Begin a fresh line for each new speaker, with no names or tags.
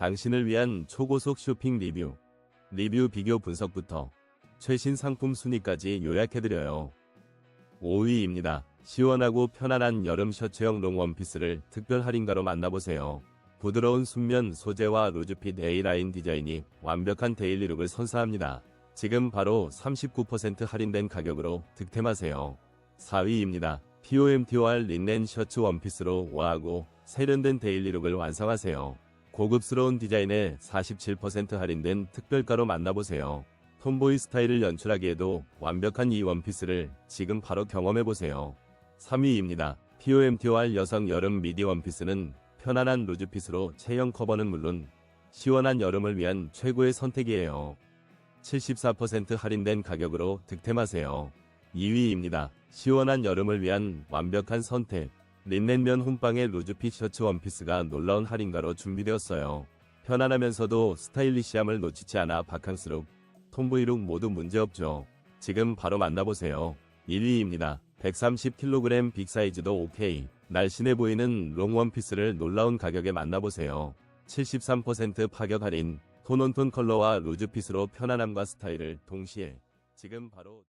당신을 위한 초고속 쇼핑 리뷰. 리뷰 비교 분석부터 최신 상품 순위까지 요약해드려요. 5위입니다. 시원하고 편안한 여름 셔츠형 롱 원피스를 특별 할인가로 만나보세요. 부드러운 순면 소재와 루즈핏 A라인 디자인이 완벽한 데일리룩을 선사합니다. 지금 바로 39% 할인된 가격으로 득템하세요. 4위입니다. POMTOR 린넨 셔츠 원피스로 우아하고 세련된 데일리룩을 완성하세요. 고급스러운 디자인에 47% 할인된 특별가로 만나보세요. 톰보이 스타일을 연출하기에도 완벽한 이 원피스를 지금 바로 경험해보세요. 3위입니다. POMTOR 여성 여름 미디 원피스는 편안한 루즈핏으로 체형 커버는 물론 시원한 여름을 위한 최고의 선택이에요. 74% 할인된 가격으로 득템하세요. 2위입니다. 시원한 여름을 위한 완벽한 선택. 린넨면 혼방의 루즈핏 셔츠 원피스가 놀라운 할인가로 준비되었어요. 편안하면서도 스타일리시함을 놓치지 않아 바캉스룩, 톰보이룩 모두 문제없죠. 지금 바로 만나보세요. 1위입니다. 130kg 빅사이즈도 오케이. 날씬해 보이는 롱 원피스를 놀라운 가격에 만나보세요. 73% 파격 할인, 톤온톤 컬러와 루즈핏으로 편안함과 스타일을 동시에 지금 바로